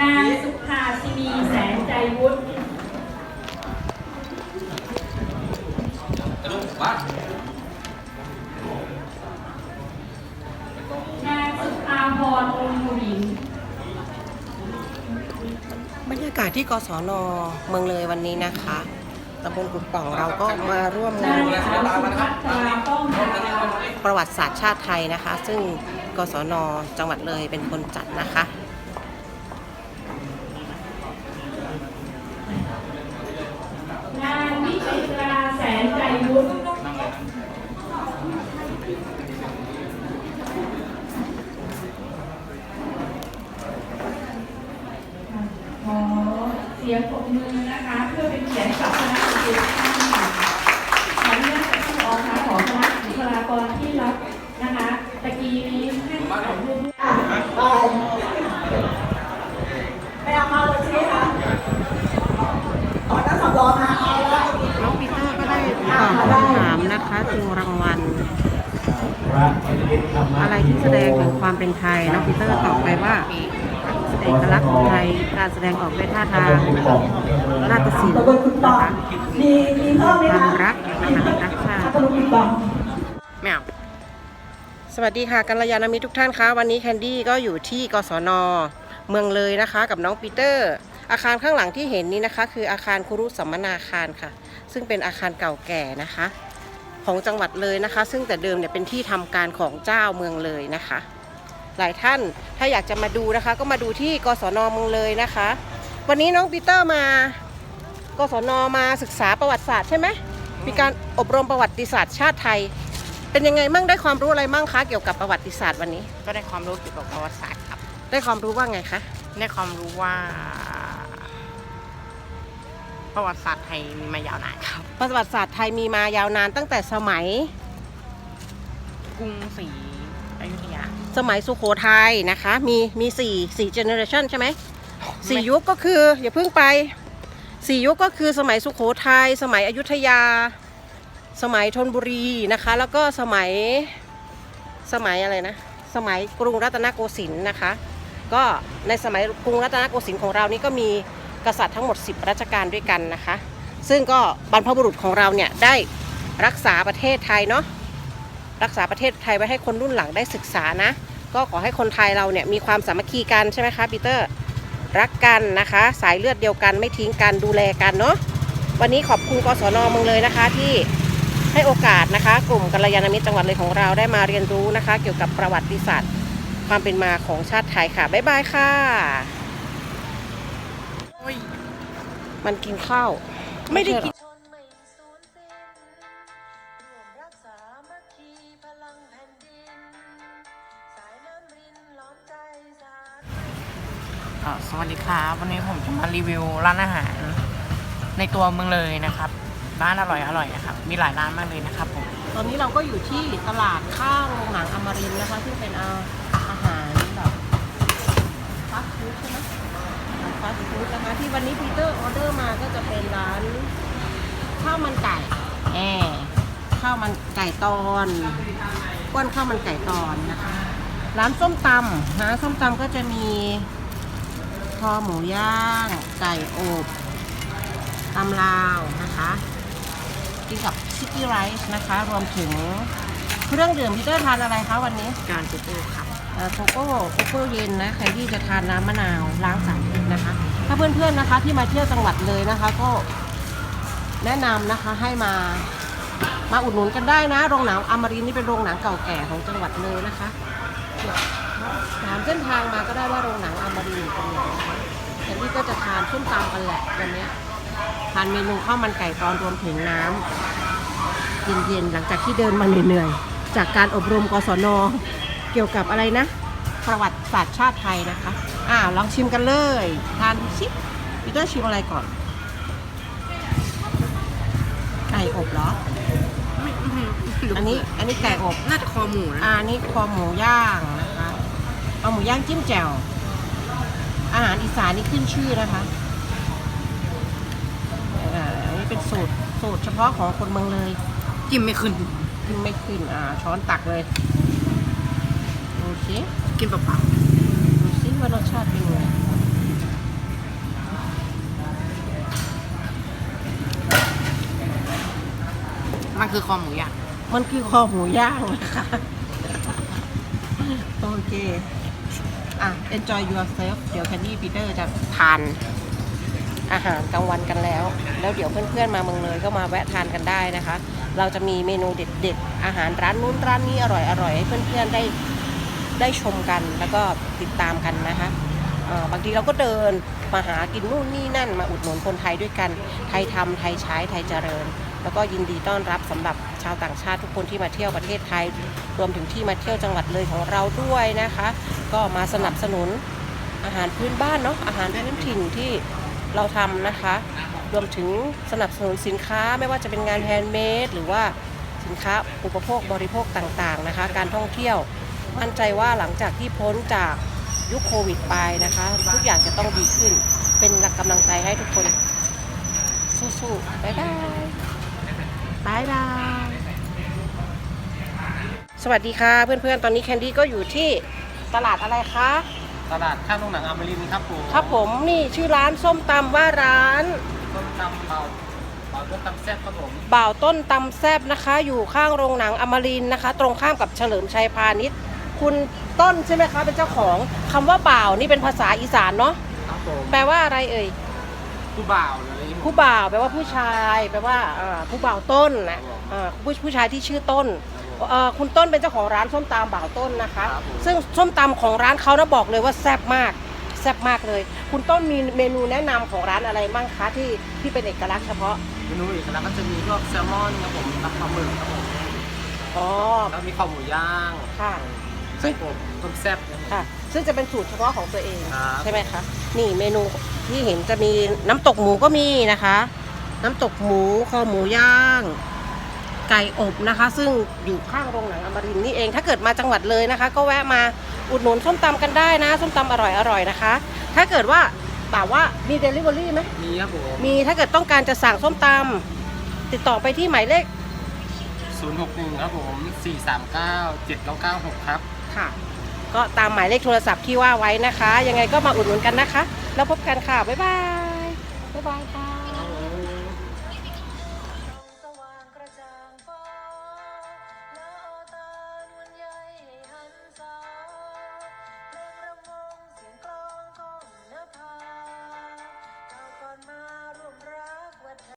นางสุภาชินีแสนใจวุฒินางสุภาพรองค์หญินบรรยากาศที่กศนเมืองเลยวันนี้นะคะตำบลกุดป่องเราก็มาร่วมงานประวัติศาสตร์ชาติไทยนะคะ ซึ่งกศนจังหวัดเลยเป็นคนจัดนะคะ อะไรที่แสดงถึงความเป็นไทยน้องปีเตอร์ตอบไปว่าเอกลักษณ์ของไทยการแสดงออกด้วยท่าทางนาฏศิลตะป์บนคุณตอนะงคะมีมีเพิ่มไหมควาคะมรักนะคะรักชาติตะบนคุณตองแมวสวัสดีค่ะกัลยาณมิตรทุกท่านคะวันนี้แคนดี้ก็อยู่ที่กศนเมืองเลยนะคะ กับน้องปีเตอร์ อาคารข้างหลังที่เห็นนี้นะคะ คืออาคารครุสัมมนาคารค่ะ ซึ่งเป็นอาคารเก่าแก่นะคะ ของจังหวัดเลยนะคะ ซึ่งแต่เดิมเนี่ยเป็นที่ทำการของเจ้าเมืองเลยนะคะ หลายท่านถ้าอยากจะมาดูนะคะ ก็มาดูที่กศนเมืองเลยนะคะ วันนี้น้องปีเตอร์มากศนมาศึกษาประวัติศาสตร์ใช่ไหมมีการอบรมประวัติศาสตร์ชาติไทย เป็นยังไงมั่งได้ความรู้อะไรมั่งคะเกี่ยวกับประวัติศาสตร์วันนี้ ก็ได้ความรู้เกี่ยวกับประวัติศาสตร์ครับ ได้ความรู้ว่าไงคะได้ความรู้ว่า ประวัติศาสตร์ไทยมีมายาวนานครับ ประวัติศาสตร์ไทยมีมายาวนานตั้งแต่สมัย กรุงศรีอยุธยาสมัยสุโขทัยนะคะ มีมีสี่สี่เจเนอเรชันใช่ไหมสี่ยุคก็คืออย่าเพิ่งไปสี่ยุคก็คือสมัยสุโขทัยสมัยอยุธยา สมัยธนบุรีนะคะ แล้วก็สมัยสมัยอะไรนะ สมัยกรุงรัตนโกสินทร์นะคะ ก็ในสมัยกรุงรัตนโกสินทร์ของเรานี่ก็มี กษัตริย์ทั้งหมด 10 รัชกาลด้วยกันนะคะ ซึ่งก็บรรพบุรุษของเราเนี่ยได้รักษาประเทศไทยเนาะรักษาประเทศไทยไว้ให้คนรุ่นหลังได้ศึกษานะ ก็ขอให้คนไทยเราเนี่ยมีความสามัคคีกันใช่ไหมคะปีเตอร์รักกันนะคะ สายเลือดเดียวกันไม่ทิ้งกันดูแลกันเนาะวันนี้ขอบคุณกศนเมืองเลยนะคะที่ให้โอกาสนะคะ กลุ่มกัลยาณมิตรจังหวัดเลยของเราได้มาเรียนรู้นะคะ เกี่ยวกับประวัติศาสตร์ความเป็นมาของชาติไทยค่ะบ๊ายบายค่ะ มันกินข้าว ไม่ได้กินชนไม่สูญสิ้นร่วมรักษามัคคีพลังแผ่นดินสายน้ำรินล้อมใจสาเอ่อสวัสดีครับวันนี้ผมจะมารีวิวร้านอาหาร ในตัวเมืองเลยนะครับ ร้านอร่อยอร่อยนะครับ มีหลายร้านมากเลยนะครับผมตอนนี้เราก็อยู่ที่ตลาดข้างโรงหนังอมรินทร์นะคะซึ่งเป็นอาอาหารแบบฟาสต์ฟู้ดใช่ไหม ฟาสต์ฟู้ดนะคะ ที่วันนี้ปีเตอร์ออเดอร์มาก็จะเป็นร้านข้าวมันไก่แอร์ข้าวมันไก่ตอนก้วนข้าวมันไก่ตอนนะคะ ร้านส้มตำนะส้มตำก็จะมีคอหมูย่าง ไก่อบตำลาวนะคะกินกับชิคกี้ไรซ์นะคะ รวมถึงเครื่องดื่มพีเตอร์ทานอะไรคะวันนี้การจุปูครับเอ่อ โกโก้โกโก้เย็นนะใครที่จะทานน้ำมะนาวล้างสารพิษนะคะ ถ้าเพื่อนๆนะคะที่มาเที่ยวจังหวัดเลยนะคะ ก็แนะนำนะคะให้มามาอุดหนุนกันได้นะ โรงหนังอมรินทร์นี่เป็นโรงหนังเก่าแก่ของจังหวัดเลยนะคะถามเส้นทางมาก็ได้ว่าโรงหนังอมรินทร์อยู่ตรงไหนนะคะแต่นี่ก็จะทานส้มตำกันแหละวันเนี้ยทานเมนูข้าวมันไก่ตอนรวมถึงน้ำเย็นๆหลังจากที่เดินมาเหนื่อยๆจากการอบรมกศน เกี่ยวกับอะไรนะ ประวัติศาสตร์ชาติไทยนะคะอ่าลองชิมกันเลยทานดูสิพีเตอร์ชิมอะไรก่อน ไก่อบเหรออันนี้อันนี้ไก่อบน่าจะคอหมูนะอ่านี่คอหมูย่างนะคะเอาหมูย่างจิ้มแจ่วอาหารอีสานนี่ขึ้นชื่อนะคะอ่าอันนี้เป็นสูตรสูตรเฉพาะของคนเมืองเลยกินไม่ขึ้นกินไม่ขึ้นอ่าช้อนตักเลยดู สิกินเปล่าดูสิว่ารสชาติเป็นไงๆมันคือคอหมูย่างมันคือคอหมูย่างนะคะโอเค อะ enjoy yourself เดี๋ยวแคนดี้ปีเตอร์จะทานอาหารกลางวันกันแล้ว แล้วเดี๋ยวเพื่อนๆมาเมืองเลยก็มาแวะทานกันได้นะคะ เราจะมีเมนูเด็ดๆ อาหารร้านนู้นร้านนี้อร่อยๆให้เพื่อนๆได้ ได้ชมกันแล้วก็ติดตามกันนะคะบางทีเราก็เดินมาหากินนู่นนี่นั่นมาอุดหนุนคนไทยด้วยกัน ไทยทำไทยใช้ไทยเจริญ แล้วก็ยินดีต้อนรับสำหรับชาวต่างชาติทุกคนที่มาเที่ยวประเทศไทย รวมถึงที่มาเที่ยวจังหวัดเลยของเราด้วยนะคะ ก็มาสนับสนุนอาหารพื้นบ้านเนาะอาหารพื้นถิ่นที่เราทำนะคะ รวมถึงสนับสนุนสินค้าไม่ว่าจะเป็นงานแฮนด์เมดหรือว่าสินค้าอุปโภคบริโภคต่างๆนะคะ การท่องเที่ยว มั่นใจว่าหลังจากที่พ้นจากยุคโควิดไปนะคะ ทุกอย่างจะต้องดีขึ้น เป็นกำลังใจให้ทุกคน สู้ๆบ๊ายบายบ๊ายบายสวัสดีค่ะเพื่อนๆ ตอนนี้แคนดี้ก็อยู่ที่ตลาดอะไรคะตลาดข้างโรงหนังอมรินทร์ครับผมครับผมนี่ชื่อร้านส้มตำว่าร้านต้มตำเบาเบาต้มตำแซ่บครับผมบ่าวต้นตำแซบนะคะ อยู่ข้างโรงหนังอมรินทร์นะคะ ตรงข้ามกับเฉลิมชัยพาณิชย์ คุณต้นใช่ไหมคะเป็นเจ้าของคำว่าบ่าวนี่เป็นภาษาอีสานเนาะครับผมแปลว่าอะไรเอ่ยผู้บ่าวเลยผู้บ่าวแปลว่าผู้ชายแปลว่าอ่าผู้บ่าวต้นนะอ่าผู้ผู้ชายที่ชื่อต้นเอ่อคุณต้นเป็นเจ้าของร้านส้มตำบ่าวต้นนะคะซึ่งส้มตำของร้านเขานะบอกเลยว่าแซ่บมากแซ่บมากเลย คุณต้นมีเมนูแนะนำของร้านอะไรบ้างคะที่ที่เป็นเอกลักษณ์เฉพาะเมนูอีกแล้วก็จะมีพวกแซลมอนครับผมตับปลาหมึกครับผมอ๋อแล้วมีข้าวหมูย่างค่ะ ไส้กรอกต้มแซ่บนะครับ ค่ะ ซึ่งจะเป็นสูตรเฉพาะของตัวเองครับ ใช่ไหมคะ นี่เมนูที่เห็นจะมีน้ำตกหมูก็มีนะคะ น้ำตกหมูคอหมูย่าง ไก่อบนะคะ ซึ่งอยู่ข้างโรงหนังอมรินทร์นี่เอง ถ้าเกิดมาจังหวัดเลยนะคะ ก็แวะมาอุดหนุนส้มตำกันได้นะ ส้มตำอร่อยอร่อยนะคะ ถ้าเกิดว่าแบบว่ามีเดลิเวอรี่ไหม มีครับผมมีถ้าเกิดต้องการจะสั่งส้มตำติดต่อไปที่หมายเลข 061 ครับผม 439 7996 ครับ ค่ะ ก็ตามหมายเลขโทรศัพท์ที่ว่าไว้นะคะ ยังไงก็มาอุดหนุนกันนะคะ แล้วพบกันค่ะ บ๊ายบาย บ๊ายบายค่ะ